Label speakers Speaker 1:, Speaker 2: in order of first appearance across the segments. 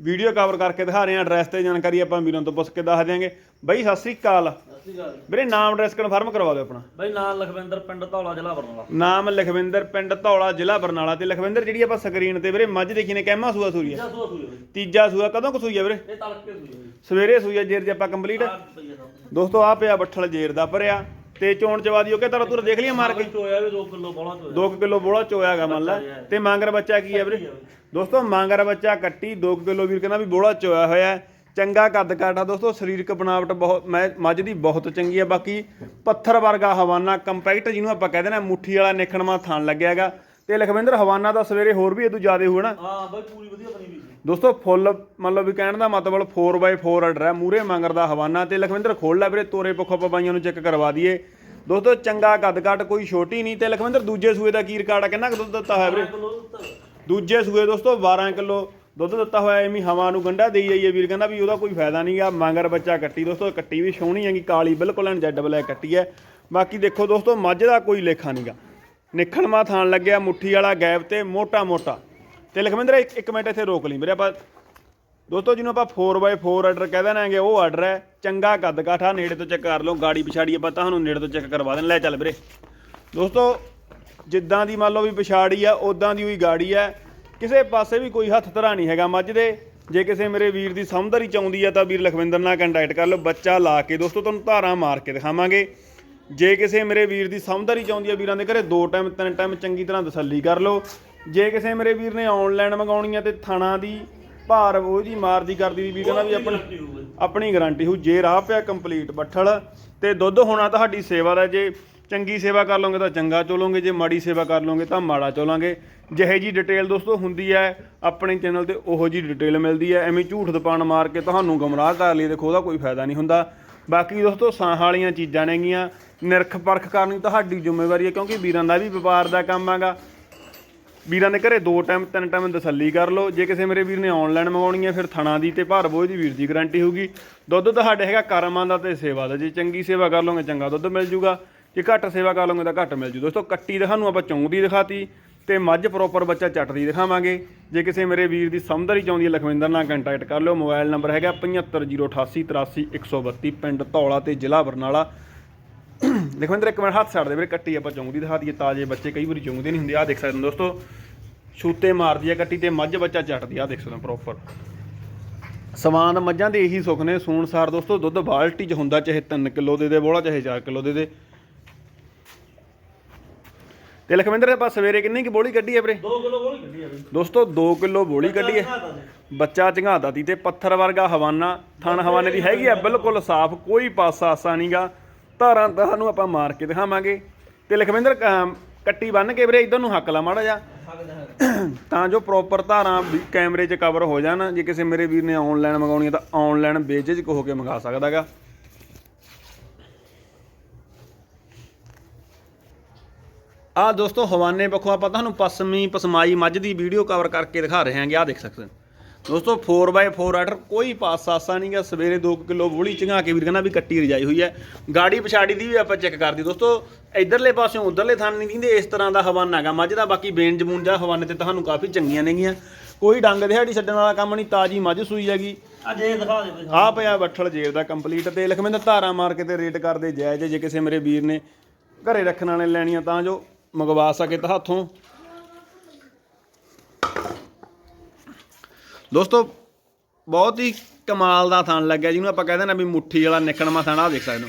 Speaker 1: Video cover ਕਰਕੇ ਦਿਖਾ ਰਹੇ ਹਾਂ ਐਡਰੈਸ ਤੇ ਜਾਣਕਾਰੀ ਆਪਾਂ ਵੀਰਾਂ ਤੋਂ ਪੁੱਛ ਕੇ ਦੱਸ ਦਿਆਂਗੇ। ਬਾਈ ਸਤਿ ਸ੍ਰੀ ਅਕਾਲ।
Speaker 2: ਸਤਿ ਸ਼੍ਰੀ ਅਕਾਲ ਜੀ।
Speaker 1: ਵੀਰੇ ਨਾਮ ਐਡਰੈਸ ਕਨਫਰਮ ਕਰਵਾ ਦਿਓ ਆਪਣਾ।
Speaker 2: ਬਈ ਨਾਮ ਲਖਵਿੰਦਰ ਪਿੰਡ ਧੌਲਾ ਜ਼ਿਲ੍ਹਾ ਬਰਨਾਲਾ।
Speaker 1: ਨਾਮ ਲਖਵਿੰਦਰ ਪਿੰਡ ਧੌਲਾ ਜ਼ਿਲ੍ਹਾ ਬਰਨਾਲਾ ਤੇ ਲਖਵਿੰਦਰ ਜਿਹੜੀ ਆਪਾਂ ਸਕਰੀਨ ਤੇ ਵੀਰੇ ਮੱਝ ਦੇਖੀ ਨੇ ਕਹਿਮਾ ਸੂਆ ਸੂਰੀ
Speaker 2: ਬਈ।
Speaker 1: ਤੀਜਾ ਸੂਆ ਕਦੋਂ ਕੁ ਸੂਈ ਆ ਵੀਰੇ?
Speaker 2: ਇਹ ਤੜਕੇ ਸੂਈ
Speaker 1: ਸਵੇਰੇ ਸੂਈ ਆ ਜੇਰ ਜੇ ਆਪਾਂ ਕੰਪਲੀਟ
Speaker 2: ਆਹ।
Speaker 1: ਦੋਸਤੋ ਆ ਪਿਆ ਬੱਠਲ ਜੇਰ ਦਾ ਭਰਿਆ। ਤੇ ਚੋਣ ਚਵਾਦੀ ਓਕੇ ਤਰ ਤੁਰ ਦੇਖ ਲਈਏ ਮਾਰ ਕੇ।
Speaker 2: ਚੋਇਆ ਵੀ 2 ਕਿਲੋ ਬੋਲਾ ਚੋਇਆ।
Speaker 1: 2 ਕਿਲੋ ਬੋਲਾ ਚੋਇਆਗਾ ਮੰਨ ਲਾ। ਤੇ ਮਾਂਗਰ ਬੱਚਾ ਕੀ ਹੈ ਵੀਰੇ? ਦੋਸਤੋ ਮਾਂਗਰ ਬੱਚਾ ਕੱਟੀ 2 ਕਿਲੋ ਵੀਰ ਕਹਿੰਦਾ ਵੀ ਬੋਲਾ ਚੋਇਆ ਹੋਇਆ। ਚੰਗਾ ਕੱਦ ਕਾਠਾ ਦੋਸਤੋ ਸਰੀਰਕ ਬਣਾਵਟ ਬਹੁਤ ਮੈਂ- ਮੱਝ ਦੀ ਬਹੁਤ ਚੰਗੀ ਹੈ ਬਾਕੀ ਪੱਥਰ ਵਰਗਾ ਹਵਾਨਾ ਕੰਪੈਕਟ ਜਿਹਨੂੰ ਆਪਾਂ ਕਹਿੰਦੇ ਨੇ ਮੁੱਠੀ ਵਾਲਾ ਨਿਖਣਵਾ ਥਾਣ ਲੱਗਿਆਗਾ ਤੇ ਲਖਵਿੰਦਰ ਹਵਾਨਾ ਦਾ ਸਵੇਰੇ ਹੋਰ ਵੀ ਇਦੋਂ ਜ਼ਿਆਦਾ ਹੋਣਾ।
Speaker 2: ਹਾਂ ਬਈ ਪੂਰੀ ਵਧੀਆ ਬਣੀ ਵੀ
Speaker 1: ਦੋਸਤੋ ਫੁੱਲ ਮੰਨ ਲਓ ਵੀ ਕਹਿਣ ਦਾ ਮਤਲਬ 4x4 ਆਰਡਰ ਹੈ ਮੂਰੇ ਮੰਗਰ ਦਾ ਹਵਾਨਾ ਤੇ ਲਖਵਿੰਦਰ ਖੋਲ ਲੈ ਵੀਰੇ ਤੋਰੇ ਪੱਖੋਂ ਆਪਾਂ ਬਾਈਆਂ ਨੂੰ ਚੈੱਕ ਕਰਵਾ ਦਈਏ। ਦੋਸਤੋ ਚੰਗਾ ਕੱਦ ਕਾਟ ਕੋਈ ਛੋਟੀ ਨਹੀਂ ਤੇ ਲਖਵਿੰਦਰ ਦੂਜੇ ਸੂਏ ਦਾ ਕੀ ਰਿਕਾਰਡ ਆ ਕਿੰਨਾ ਕੁ ਦੁੱਧ ਦਿੱਤਾ ਹੋਇਆ ਵੀਰੇ? ਦੂਜੇ ਸੂਏ ਦੋਸਤੋ 12 ਕਿਲੋ ਦੁੱਧ ਦਿੱਤਾ ਹੋਇਆ ਐਵੇਂ ਹਵਾ ਨੂੰ ਗੰਡਾ ਦੇਈ ਜਾਈਏ ਵੀਰ ਕਹਿੰਦਾ ਵੀ ਉਹਦਾ ਕੋਈ ਫਾਇਦਾ ਨਹੀਂਗਾ ਮੰਗਰ ਬੱਚਾ ਕੱਟੀ। ਦੋਸਤੋ ਕੱਟੀ ਵੀ ਸੋਹਣੀ ਹੈਗੀ ਕਾਲੀ ਬਿਲਕੁਲ ਐਨ ਜੈਡ ਬਲੈਕ ਕੱਟੀ ਹੈ। ਬਾਕੀ ਦੇਖੋ ਦੋਸਤੋ ਮੱਝ ਦਾ ਕੋਈ ਲੇਖਾ ਨਹੀਂਗਾ ਨਿਖਣਮਾ ਥਾਣ ਲੱਗਿਆ ਮੁੱਠੀ ਵਾਲਾ ਗੈਪ ਤੇ ਮੋਟਾ ਮੋਟਾ। ਤੇ ਲਖਵਿੰਦਰ, ਇੱਕ ਮਿੰਟ ਇੱਥੇ ਰੋਕ ਲਈ ਵੀਰੇ ਆਪਾਂ। ਦੋਸਤੋ, ਜਿਹਨੂੰ ਆਪਾਂ 4x4 ਆਰਡਰ ਕਹਿ ਦੇਣਾਗੇ ਉਹ ਆਰਡਰ ਹੈ। ਚੰਗਾ ਕੱਦ ਕਾਠਾ ਨੇੜੇ ਤੋਂ ਚੈੱਕ ਕਰ ਲਓ, ਗਾੜੀ ਪਿਛਾੜੀ ਆਪਾਂ ਤੁਹਾਨੂੰ ਨੇੜੇ ਤੋਂ ਚੈੱਕ ਕਰਵਾ ਦੇਣ। ਲੈ ਚੱਲ ਵੀਰੇ। ਦੋਸਤੋ, ਜਿੱਦਾਂ ਦੀ ਮੰਨ ਲਓ ਵੀ ਪਿਛਾੜੀ ਆ ਉਦਾਂ ਦੀ ਹੋਈ ਗਾੜੀ ਆ। ਕਿਸੇ ਪਾਸੇ ਵੀ ਕੋਈ ਹੱਥ ਧਰਾ ਨਹੀਂ ਹੈਗਾ ਮੱਝ ਦੇ। ਜੇ ਕਿਸੇ ਮੇਰੇ ਵੀਰ ਦੀ ਸਮਝਦਾਰੀ ਚਾਹੁੰਦੀ ਆ ਤਾਂ ਵੀਰ ਲਖਵਿੰਦਰ ਨਾਲ ਕੰਟੈਕਟ ਕਰ ਲਓ। ਬੱਚਾ ਲਾ ਕੇ ਦੋਸਤੋ, ਤੁਹਾਨੂੰ ਧਾਰਾਂ ਮਾਰ ਕੇ ਦਿਖਾਵਾਂਗੇ। ਜੇ ਕਿਸੇ ਮੇਰੇ ਵੀਰ ਦੀ ਸਮਝਦਾਰੀ ਚਾਹੁੰਦੀ ਆ ਵੀਰਾਂ ਦੇ ਘਰੇ ਦੋ ਟਾਈਮ ਤਿੰਨ ਟਾਈਮ ਚੰਗੀ ਤਰ੍ਹਾਂ ਤਸੱਲੀ ਕਰ ਲਓ। ਜੇ ਕਿਸੇ ਮੇਰੇ ਵੀਰ ਨੇ ਆਨਲਾਈਨ ਮੰਗਾਉਣੀ ਆ ਤੇ ਥਾਣਾ ਦੀ ਭਾਰ ਉਹ ਜੀ ਮਾਰਦੀ ਕਰਦੀ ਦੀ ਵੀ ਕਹਿੰਦਾ ਵੀ ਆਪਣੀ ਆਪਣੀ ਗਾਰੰਟੀ ਹੋ ਜੇ ਰਾਹ ਪਿਆ ਕੰਪਲੀਟ ਬੱਠਲ ਤੇ ਦੁੱਧ ਹੋਣਾ ਤੁਹਾਡੀ ਸੇਵਾ ਦਾ ਜੇ ਚੰਗੀ ਸੇਵਾ ਕਰ ਲਓਗੇ ਤਾਂ ਚੰਗਾ ਚੋਲੋਗੇ ਜੇ ਮਾੜੀ ਸੇਵਾ ਕਰ ਲਓਗੇ ਤਾਂ ਮਾੜਾ ਚੋਲਾਂਗੇ। ਜਿਹੇ ਜੀ ਡਿਟੇਲ ਦੋਸਤੋ ਹੁੰਦੀ ਹੈ ਆਪਣੇ ਚੈਨਲ ਤੇ ਉਹੋ ਜੀ ਡਿਟੇਲ ਮਿਲਦੀ ਹੈ ਐਵੇਂ ਝੂਠ ਦਪਾਣ ਮਾਰ ਕੇ ਤੁਹਾਨੂੰ ਗਮਰਾਹ ਕਰ ਲਈ ਦੇਖੋ ਉਹਦਾ ਕੋਈ ਫਾਇਦਾ ਨਹੀਂ ਹੁੰਦਾ। ਬਾਕੀ ਦੋਸਤੋ, ਸਾਹ ਵਾਲੀਆਂ ਚੀਜ਼ਾਂ ਨੇਗੀਆਂ ਨਿਰਖ ਪਰਖ ਕਰਨੀ ਤੁਹਾਡੀ ਜ਼ਿੰਮੇਵਾਰੀ ਹੈ, ਕਿਉਂਕਿ ਵੀਰਾਂ ਦਾ ਵੀ ਵਪਾਰ ਦਾ ਕੰਮ ਹੈਗਾ। ਵੀਰਾਂ ਦੇ ਘਰੇ ਦੋ ਟਾਈਮ, ਤਿੰਨ ਟਾਈਮ ਤਸੱਲੀ ਕਰ ਲਓ। ਜੇ ਕਿਸੇ ਮੇਰੇ ਵੀਰ ਨੇ ਆਨਲਾਈਨ ਮੰਗਾਉਣੀ ਹੈ, ਫਿਰ ਥਣਾ ਦੀ ਤੇ ਭਾਰ ਬੋਝ ਦੀ ਵੀਰ ਦੀ ਗਾਰੰਟੀ ਹੋਊਗੀ। ਦੁੱਧ ਤੁਹਾਡੇ ਹੈਗਾ ਕਰਮਾਂ ਦਾ ਤੇ ਸੇਵਾ ਦਾ। ਜੇ ਚੰਗੀ ਸੇਵਾ ਕਰ ਲਓਗੇ, ਚੰਗਾ ਦੁੱਧ ਮਿਲ ਜੂਗਾ। ਜੇ ਘੱਟ ਸੇਵਾ ਕਰ ਲਓਗੇ, ਤਾਂ ਘੱਟ ਮਿਲ ਜੂ। ਦੋਸਤੋ, ਕੱਟੀ ਤੁਹਾਨੂੰ ਆਪਾਂ ਚੌਂਦੀ ਦਿਖਾਤੀ ਤੇ ਮੱਝ ਪ੍ਰੋਪਰ ਬੱਚਾ ਚੱਟਦੀ ਦਿਖਾਵਾਂਗੇ। ਜੇ ਕਿਸੇ ਮੇਰੇ ਵੀਰ ਦੀ ਸਮਝਦਾਰੀ ਚਾਹੁੰਦੀ ਹੈ, ਲਖਵਿੰਦਰ ਨਾਲ ਕੰਟੈਕਟ ਕਰ ਲਿਓ। ਮੋਬਾਈਲ ਨੰਬਰ ਹੈਗਾ 7508883132 ਪਿੰਡ ਧੌਲਾ ਤੇ ਜ਼ਿਲ੍ਹਾ ਬਰਨਾਲਾ। ਲਖਵਿੰਦਰ, ਇੱਕ ਮਿੰਟ ਹੱਥ ਛੱਡ ਦੇ ਵੀਰੇ, ਕੱਟੀ ਆਪਾਂ ਚੌਂਦੀ ਦਿਖਾ ਦਈਏ। ਤਾਜੇ ਬੱਚੇ ਕਈ ਵਾਰੀ ਚੁੰਗਦੇ ਨਹੀਂ ਹੁੰਦੇ। ਆ ਦੇਖ ਸਕਦੇ ਹੋ ਦੋਸਤੋ, ਛੂਤੇ ਮਾਰਦੀ ਆ ਕੱਟੀ ਤੇ ਮੱਝ ਬੱਚਾ ਚੱਟਦੀ ਆ ਦੇਖ ਸਕਦੇ ਹੋ ਪ੍ਰੋਪਰ ਸਮਾਨ ਮੱਝਾਂ ਦੇ ਇਹੀ ਸੁੱਖ ਨੇ। ਸੂਣਸਾਰ ਦੋਸਤੋ, ਦੁੱਧ ਬਾਲਟੀ 'ਚ ਹੁੰਦਾ, ਚਾਹੇ 3 ਕਿਲੋ ਦੇ ਦੇ ਬੋਲਾ ਚਾਹੇ 4 ਕਿਲੋ ਦੇ ਦੇ। ਤੇ ਲਖਵਿੰਦਰ ਆਪਾਂ ਸਵੇਰੇ ਕਿੰਨੀ ਕੀ ਬੋਲੀ ਕੱਢੀ ਆ ਵੀਰੇ?
Speaker 2: 2 ਕਿਲੋ ਬੋਲੀ ਕੱਢੀ ਬਈ
Speaker 1: ਦੋਸਤੋ 2 ਕਿਲੋ ਬੋਲੀ ਕੱਢੀ ਹੈ। ਬੱਚਾ ਝੰਗਾਦਾ ਤੀ ਤੇ ਪੱਥਰ ਵਰਗਾ ਹਵਾਨਾ ਥਣ ਹਵਾਨੇ ਦੀ ਹੈਗੀ ਆ ਬਿਲਕੁਲ ਸਾਫ਼ ਕੋਈ ਪਾਸਾ ਆਸਾ ਨਹੀਂਗਾ ਧਾਰਾਂ ਤੁਹਾਨੂੰ ਆਪਾਂ ਮਾਰ ਕੇ ਦਿਖਾਵਾਂਗੇ। ਤੇ ਲਖਵਿੰਦਰ ਕੱਟੀ ਬੰਨ ਕੇ ਵੀਰੇ ਇਧਰ ਨੂੰ ਹੱਕ ਲਾ ਮਾੜਾ ਜਾ
Speaker 2: ਹਾਂ
Speaker 1: ਤਾਂ ਜੋ ਪ੍ਰੋਪਰ ਧਾਰਾਂ ਵੀ ਕੈਮਰੇ 'ਚ ਕਵਰ ਹੋ ਜਾਣ ਜੇ ਕਿਸੇ ਮੇਰੇ ਵੀਰ ਨੇ ਆਨਲਾਈਨ ਮੰਗਾਉਣੀ ਹੈ ਤਾਂ ਆਨਲਾਈਨ ਬੇਝਿਜਕ ਹੋ ਕੇ ਮੰਗਾ ਸਕਦਾਗਾ ਆ ਦੋਸਤੋ ਹਵਾਨੇ ਪੱਖੋਂ ਆਪਾਂ ਤੁਹਾਨੂੰ ਪਸਮੀ ਪਸਮਾਈ ਮੱਝ ਦੀ ਵੀਡੀਓ ਕਵਰ ਕਰਕੇ ਦਿਖਾ ਰਹੇ ਹਾਂਗੇ ਆ ਦੇਖ ਸਕਦੇ ਹੋ। ਦੋਸਤੋ 4x4 ਆਰਡਰ ਕੋਈ ਪਾਸ ਸਾਸਾ ਨਹੀਂਗਾ ਸਵੇਰੇ 2 ਕਿਲੋ ਬੋਲੀ ਚੰਗਾ ਕੇ ਵੀਰ ਕਹਿੰਦਾ ਵੀ ਕੱਟੀ ਰਜਾਈ ਹੋਈ ਹੈ। ਗਾੜੀ ਪਛਾੜੀ ਦੀ ਵੀ ਆਪਾਂ ਚੈੱਕ ਕਰਦੀ ਦੋਸਤੋ ਇਧਰਲੇ ਪਾਸਿਓਂ ਉਧਰਲੇ ਥਾਂ ਨਹੀਂ ਦਿੰਦੇ ਇਸ ਤਰ੍ਹਾਂ ਦਾ ਹਵਾਨਾ ਹੈਗਾ। ਮੱਝ ਦਾ ਬਾਕੀ ਬੇਨ ਜਮੂਨ ਜਾਂ ਹਵਾਨੇ ਤੇ ਤੁਹਾਨੂੰ ਕਾਫੀ ਚੰਗੀਆਂ ਨੇਗੀਆਂ ਕੋਈ ਡੰਗ ਦਿਹਾੜੀ ਛੱਡਣ ਵਾਲਾ ਕੰਮ ਨਹੀਂ ਤਾਜੀ ਮੱਝ ਸੂਈ ਹੈਗੀ।
Speaker 2: ਅੱਜ ਇਹ ਦਿਖਾ ਦੇ
Speaker 1: ਆ ਪਿਆ ਬੱਠਲ ਜੇਰ ਦਾ ਕੰਪਲੀਟ ਤੇ ਲਖਮਿੰਦਰ ਧਾਰਾ ਮਾਰ ਕੇ ਤੇ ਰੇਟ ਕਰਦੇ ਜਾਇਜ਼ ਜੇ ਕਿਸੇ ਮੇਰੇ ਵੀਰ ਨੇ ਘਰੇ ਰੱਖਣ ਵਾਲੇ ਲੈਣੀਆਂ ਤਾਂ ਜੋ ਮੰਗਵਾ ਸਕੇ ਤਾਂ ਹੱਥੋਂ। ਦੋਸਤੋ, ਬਹੁਤ ਹੀ ਕਮਾਲ ਦਾ ਥਣ ਲੱਗਿਆ, ਜਿਹਨੂੰ ਆਪਾਂ ਕਹਿੰਦੇ ਨਾ ਵੀ ਮੁੱਠੀ ਵਾਲਾ ਨਿਕਣਮਾ ਥਣ ਆ ਦੇਖ ਸਕਦੇ ਹੋ।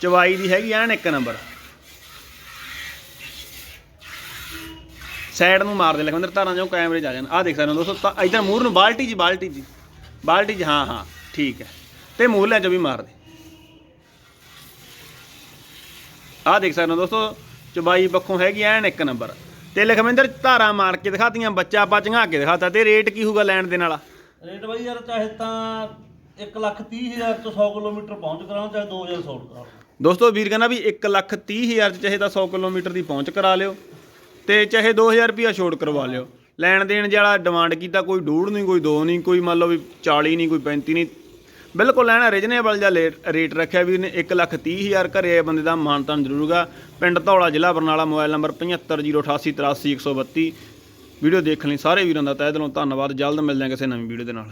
Speaker 1: ਚਵਾਈ ਦੀ ਹੈਗੀ ਐਨ ਇੱਕ ਨੰਬਰ। ਸਾਈਡ ਨੂੰ ਮਾਰ ਦੇ ਲਖਵਿੰਦਰ ਧਾਰਾਂ ਜੋ ਕੈਮਰੇ 'ਚ ਆ ਜਾਣ। ਆ ਦੇਖ ਸਕਦੇ ਹੋ ਦੋਸਤੋ, ਤਾਂ ਇਧਰ ਮੂਹਰ ਨੂੰ, ਬਾਲਟੀ ਜੀ ਬਾਲਟੀ ਜੀ। ਬਾਲਟੀ 'ਚ ਹਾਂ ਹਾਂ, ਠੀਕ ਹੈ। ਤੇ ਮੂਹਰਲਿਆਂ 'ਚੋਂ ਵੀ ਮਾਰ ਦੇ। ਆ ਦੇਖ ਸਕਦੇ ਹੋ ਦੋਸਤੋ ਚਬਾਈ ਪੱਖੋਂ ਹੈਗੀ ਐਨ ਇੱਕ ਨੰਬਰ। ਤੇ ਲਖਵਿੰਦਰ ਧਾਰਾਂ ਮਾਰ ਕੇ ਦਿਖਾਤੀਆਂ ਬੱਚਾ ਆਪਾਂ ਚੰਗਾ ਕੇ ਦਿਖਾਤਾ ਤੇ ਰੇਟ ਕੀ ਹੋਊਗਾ ਲੈਣ ਦੇ ਨਾਲ
Speaker 2: ਰੇਟ ਬਈ ਯਾਰ ਚਾਹੇ ਤਾਂ 1 ਲੱਖ 30 ਹਜ਼ਾਰ ਤੋਂ 100 ਕਿਲੋਮੀਟਰ ਪਹੁੰਚ ਕਰਾਉਂ ਚਾਹੇ 2000 ਸੌਟ ਕਰਾਉਂ
Speaker 1: ਦੋਸਤੋ ਵੀਰ ਕਹਿੰਦਾ ਵੀ 1 ਲੱਖ 30 ਹਜ਼ਾਰ ਚ ਚਾਹੇ ਤਾਂ 100 ਕਿਲੋਮੀਟਰ ਦੀ ਪਹੁੰਚ ਕਰਾ ਲਿਓ ਤੇ ਚਾਹੇ 2000 ਰੁਪਿਆ ਛੋੜ ਕਰਵਾ ਲਿਓ। ਲੈਣ ਦੇਣ ਜਿਹੜਾ ਡਿਮਾਂਡ ਕੀਤਾ ਕੋਈ ਡੂੜ ਨਹੀਂ ਕੋਈ ਦੋ ਨਹੀਂ ਕੋਈ ਮੰਨ ਲਓ ਵੀ 40 ਨਹੀਂ ਕੋਈ 35 ਨਹੀਂ ਬਿਲਕੁਲ ਲੈਣਾ ਰੀਜਨੇਬਲ ਜਿਹਾ ਲੇਟ- ਰੇਟ ਰੱਖਿਆ ਵੀਰ ਨੇ 1 ਲੱਖ 30 ਹਜ਼ਾਰ ਘਰੇ ਆਏ ਬੰਦੇ ਦਾ ਮਾਨਤਾਨ ਜ਼ਰੂਰਗਾ ਪਿੰਡ ਧੌਲਾ ਜ਼ਿਲ੍ਹਾ ਬਰਨਾਲਾ, ਮੋਬਾਈਲ ਨੰਬਰ 7508883132 ਵੀਡੀਓ ਦੇਖਣ ਲਈ ਸਾਰੇ ਵੀਰਾਂ ਦਾ ਤਹਿ ਦਿਲੋਂ ਧੰਨਵਾਦ। ਜਲਦ ਮਿਲਦੇ ਹਾਂ ਕਿਸੇ ਨਵੀਂ ਵੀਡੀਓ ਦੇ ਨਾਲ।